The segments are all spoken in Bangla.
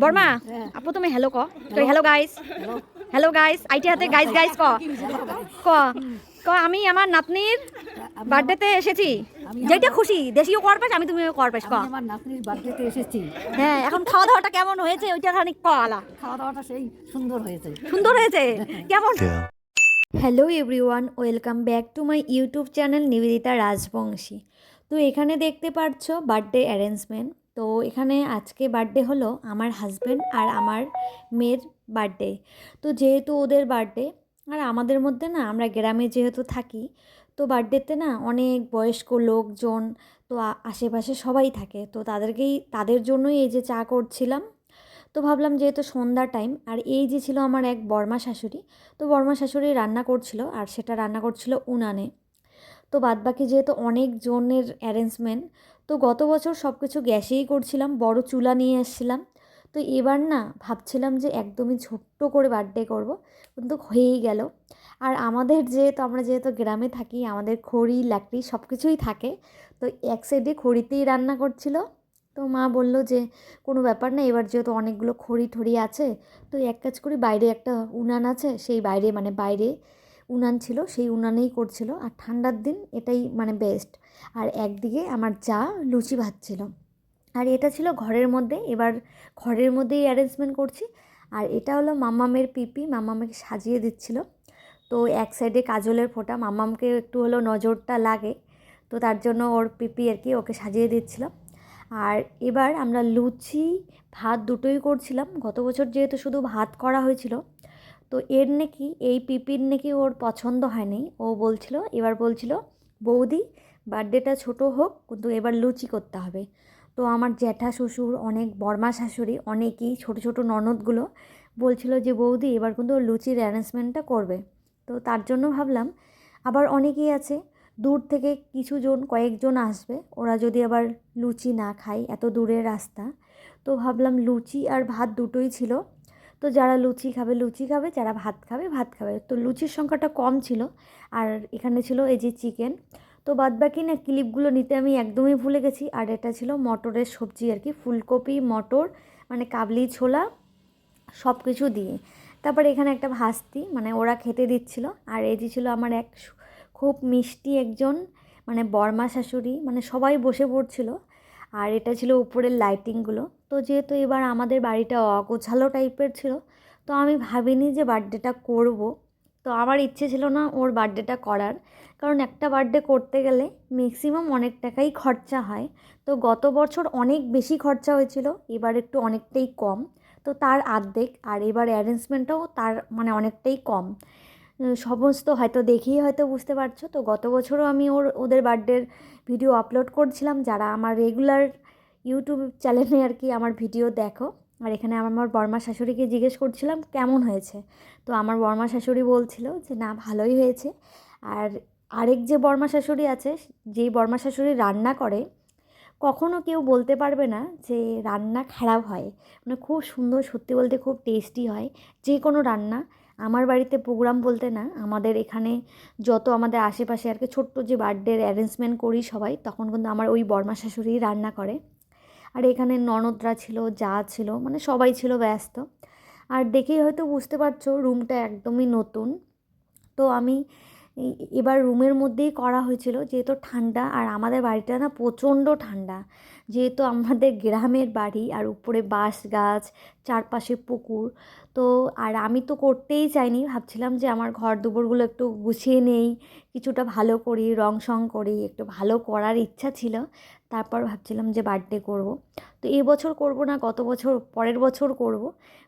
বর্মা আপু তুমি হ্যালো ক কই হ্যালো গাইস হ্যালো গাইস আইটি হাতে গাইস গাইস ক। ক। ক আমি আমার নাতনির বার্থডেতে এসেছি। যেটা খুশি। দেশীয় কর পাস আমি তুমি কর পাস ক। আমার নাতনির বার্থডেতে এসেছি। হ্যাঁ এখন খাওয়া দাওয়াটা কেমন হয়েছে? ওইটা খানিক ক আলা। খাওয়া দাওয়াটা সেই সুন্দর হয়েছে। সুন্দর হয়েছে? কেমন? Hello everyone welcome back to my YouTube channel Nibedita Rajbanshi তো এখানে দেখতে পাচ্ছ বার্থডে অ্যারেঞ্জমেন্ট তো এখানে আজকে বার্থডে হলো আমার হাজব্যান্ড আর আমার মেয়ের বার্থডে তো যেহেতু ওদের বার্থডে আর আমাদের মধ্যে না আমরা গ্রামে যেহেতু থাকি, তো বার্থডেতে না অনেক বয়স্ক লোকজন, তো আশেপাশে সবাই থাকে। তো তাদেরকেই, তাদের জন্যই এই যে চা করছিলাম, তো ভাবলাম যেহেতু সন্ধ্যা টাইম আর এই যে ছিল আমার এক বর্মা শাশুড়ি, তো বর্মা শাশুড়ি রান্না করছিল, আর সেটা রান্না করছিল উনানে। তো বাদবাকি যেহেতু অনেক জনের অ্যারেঞ্জমেন্ট তো গত বছর সব কিছু গ্যাসেই করছিলাম, বড় চুলা নিয়ে এসেছিলাম তো এবার না ভাবছিলাম যে একদমই ছোট্ট করে বার্থডে করব, কিন্তু হয়েই গেল। আর আমাদের যেহেতু, আমরা যেহেতু গ্রামে থাকি, আমাদের খড়ি, লাকড়ি সব কিছুই থাকে, তো এক সাইডে খড়িতেই রান্না করছিল। তো মা বলল যে কোনো ব্যাপার না, এবার যেহেতু অনেকগুলো খড়ি ঠড়ি আছে, তো এক কাজ করি, বাইরে একটা উনান আছে, সেই বাইরে মানে বাইরে উনান ছিল, সেই উনানেই করছিল। আর ঠান্ডার দিন এটাই মানে বেস্ট আর একদিকে আমার চা, লুচি ভাজছিল আর এটা ছিল ঘরের মধ্যে। এবার ঘরের মধ্যেই অ্যারেঞ্জমেন্ট করছি। আর এটা হলো মাম্মামের পিপি মাম্মামকে সাজিয়ে দিচ্ছিল। তো এক সাইডে কাজলের ফোঁটা। মাম্মামকে একটু হলো নজরটা লাগে। তো তার জন্য ওর পিপি আর কি ওকে সাজিয়ে দিচ্ছিল। আর এবার আমরা লুচি, ভাত দুটোই করছিলাম। গত বছর যেহেতু শুধু ভাত করা হয়েছিল তো এর নাকি, এই পিপির নাকি ওর পছন্দ হয়নি। ও বলছিল, এবার বলছিল, বৌদি, বার্থডেটা ছোট হোক, কিন্তু এবার লুচি করতে হবে। তো আমার জ্যাঠা শ্বশুর, অনেক বর্মা শাশুড়ি, অনেকেই ছোট ছোট ননদগুলো বলছিল যে, বৌদি, এবার কিন্তু ওর লুচির অ্যারেঞ্জমেন্টটা করবে। তো তার জন্য ভাবলাম, আবার অনেকেই আছে, দূর থেকে কিছু জন কয়েকজন আসবে, ওরা যদি আবার লুচি না খায়, এত দূরের রাস্তা। তো ভাবলাম লুচি আর ভাত দুটোই ছিল। তো যারা লুচি খাবে লুচি খাবে, যারা ভাত খাবে ভাত খাবে। তো লুচির সংখ্যাটা কম ছিল আর এখানে ছিল এই যে চিকেন। তো বাদবাকি না ক্লিপগুলো নিতে আমি একদমই ভুলে গেছি। আর এটা ছিল মটরের সবজি আর কি। ফুলকপি, মটর মানে কাবলি, ছোলা সব কিছু দিয়ে। তারপর এখানে একটা ভাস্তি মানে ওরা খেতে দিচ্ছিল। আর এই যে ছিল আমার এক খুব মিষ্টি একজন মানে বর্মা শাশুড়ি মানে সবাই বসে পড়ছিল। আর এটা ছিল উপরের লাইটিংগুলো তো যেহেতু এবার আমাদের বাড়িটা অগোছালো টাইপের ছিল, তো আমি ভাবিনি যে বার্থডেটা করব। তো আমার ইচ্ছে ছিল না ওর বার্থডেটা করার। কারণ একটা বার্থডে করতে গেলে ম্যাক্সিমাম অনেক টাকাই খরচা হয়। তো গত বছর অনেক বেশি খরচা হয়েছিল, এবার একটু অনেকটাই কম। তো তার আর্ধেক আর এবার অ্যারেঞ্জমেন্টটাও তার মানে অনেকটাই কম। সমস্ত হয়তো দেখেই হয়তো বুঝতে পারছ। তো গত বছরও আমি ওর, ওদের বার্থডের ভিডিও আপলোড করছিলাম। যারা আমার রেগুলার ইউটিউব চ্যানেলে আর কি আমার ভিডিও দেখো। আর এখানে আমি আমার বর্মা শাশুড়িকে জিজ্ঞেস করছিলাম, কেমন হয়েছে? তো আমার বর্মা শাশুড়ি বলছিল যে, না, ভালোই হয়েছে। আর আরেক যে বর্মা শাশুড়ি আছে, যেই বর্মা শাশুড়ি রান্না করে, কখনো কেউ বলতে পারবে না যে, রান্না খারাপ হয়। মানে খুব সুন্দর, সত্যি বলতে খুব টেস্টি হয়। যে কোনো রান্না। আমার বাড়িতে প্রোগ্রাম বলতে না, আমাদের এখানে যত আমাদের আশেপাশে আর কি ছোট্ট যে বার্থডের অ্যারেঞ্জমেন্ট করি সবাই, তখন কিন্তু আমার ওই বর্মা শাশুড়ি রান্না করে। আর এখানে ননদরা ছিল, যা ছিল মানে সবাই ছিল ব্যস্ত। আর দেখেই হয়তো বুঝতে পারছ রুমটা একদমই নতুন। তো আমি এবার রুমের মধ্যেই করা হয়েছিল, যেহেতু ঠান্ডা আর আমাদের বাড়িটা না প্রচণ্ড ঠান্ডা। যেহেতু আমাদের গ্রামের বাড়ি আর উপরে বাঁশ গাছ, চারপাশে পুকুর, তো আর আমি তো করতেই চাইনি। ভাবছিলাম যে আমার ঘর দুপুরগুলো একটু গুছিয়ে নেই, কিছুটা ভালো করি, রং সং করি, একটু ভালো করার ইচ্ছা ছিল। তারপর ভাবছিলাম যে বার্থডে করব। তো এই বছর করব না, গত বছর, পরের বছর করব।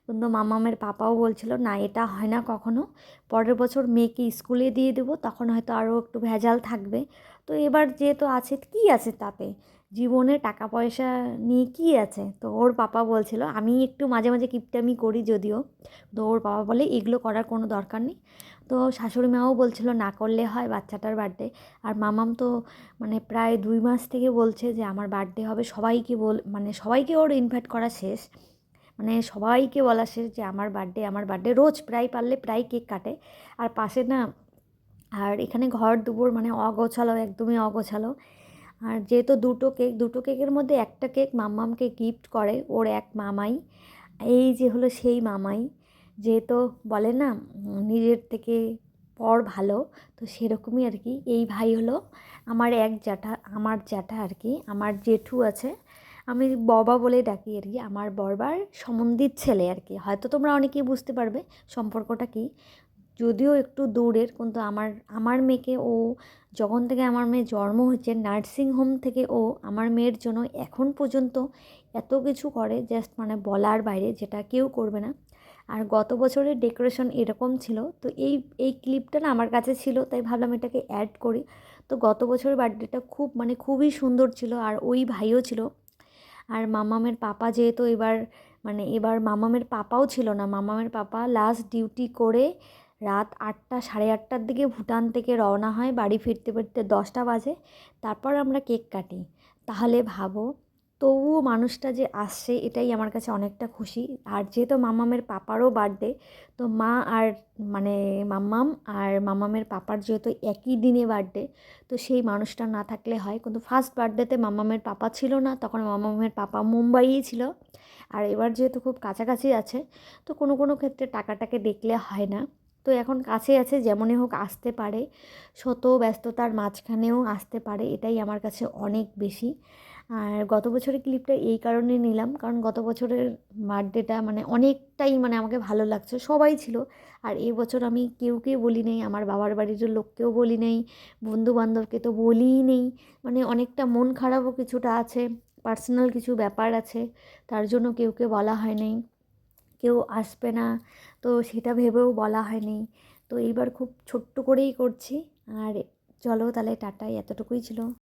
কিন্তু মামামের পাপাও বলছিল, না, এটা হয় না কখনো। পরের বছর মেয়েকে স্কুলে দিয়ে দেবো, তখন হয়তো আরও একটু ভেজাল থাকবে। তো এবার যেহেতু আছে, কী আছে তাতে? জীবনে টাকা পয়সা নিয়ে কী আছে? তো ওর পাপা বলছিল, আমি একটু মাঝে মাঝে কিপটামি করি যদিও। তো ওর বাবা বলে, এগুলো করার কোনো দরকার নেই। তো শাশুড়ি মাও বলছিল, না করলে হয় বাচ্চাটার বার্থডে আর মামাম তো মানে প্রায় দুই মাস থেকে বলছে যে, আমার বার্থডে হবে। সবাইকে বল মানে সবাইকে ওর ইনভাইট করা শেষ। মানে সবাইকে বলা শেষ যে, আমার বার্থডে আমার বার্থডে রোজ প্রায় পারলে প্রায় কেক কাটে। আর পাশে না, আর এখানে ঘর দুপুর মানে অগোছালো, একদমই অগোছালো। আর যেহেতু দুটো কেক, দুটো কেকের মধ্যে একটা কেক মাম্মামকে গিফট করে, ওর এক মামাই। এই যে হলো সেই মামাই। যেহেতু বলে না নিজের থেকে পর ভালো, তো সেরকমই আর কি। এই ভাই হলো আমার এক জ্যাঠা, আমার জ্যাঠা আর কি, আমার জেঠু আছে। আমি ববা বলে ডাকি আর কি, আমার বরবার সম্বন্ধীর ছেলে আর কি। হয়তো তোমরা অনেকেই বুঝতে পারবে সম্পর্কটা কী। যদিও একটু দূরের, কিন্তু আমার আমার মেয়েকে ও, যখন থেকে আমার মেয়ে জন্ম হয়েছে নার্সিং হোম থেকে ও, আমার মেয়ের জন্য এখন পর্যন্ত এত কিছু করে, জাস্ট মানে বলার বাইরে, যেটা কেউ করবে না। আর গত বছরের ডেকোরেশন এরকম ছিল, তো এই এই ক্লিপটা না আমার কাছে ছিল, তাই ভাবলাম এটাকে অ্যাড করি। তো গত বছরের বার্থডেটা খুব মানে খুবই সুন্দর ছিল আর ওই ভাইও ছিল। আর মামামের পাপা যেহেতু এবার মানে এবার মামামের পাপাও ছিল না, মামামের পাপা লাস্ট ডিউটি করে রাত আটটা, সাড়ে আটটার দিকে ভুটান থেকে রওনা হয়, বাড়ি ফিরতে ফিরতে দশটা বাজে। তারপর আমরা কেক কাটি। তাহলে ভাবো তবুও মানুষটা যে আসছে, এটাই আমার কাছে অনেকটা খুশি। আর যেহেতু মামামের পাপারও বার্থডে তো মা আর মানে মাম্মাম আর মামামের পাপার যেহেতু একই দিনে বার্থডে তো সেই মানুষটা না থাকলে হয়। কিন্তু ফার্স্ট বার্থডেতে মামামের পাপা ছিল না, তখন মামামের পাপা মুম্বাইই ছিল। আর এবার যেহেতু খুব কাছাকাছি আছে, তো কোনো কোনো ক্ষেত্রে টাকাটাকে দেখলে হয় না। তো এখন কাছে আছে, যেমনই হোক আসতে পারে। শত ব্যস্ততার মাঝখানেও আসতে পারে, এটাই আমার কাছে অনেক বেশি। আর গত বছরের ক্লিপটা এই কারণে নিলাম। কারণ গত বছরের বার্থডেটা মানে অনেকটাই মানে আমাকে ভালো লাগছে, সবাই ছিল। আর এই বছর আমি কেউকে বলি নেই, আমার বাবার বাড়ির লোককেও বলি নেই বন্ধু বান্ধবকে তো বলিই নেই। মানে অনেকটা মন খারাপও কিছুটা আছে পার্সোনাল কিছু ব্যাপার আছে, তার জন্য কেউকে বলা হয় নাই। কেউ আসবে না, তো সেটা ভেবেও বলা হয়নি তো এইবার খুব ছোট্ট করেই করছি। আর চলো তাহলে টাটাই এতটুকুই ছিল।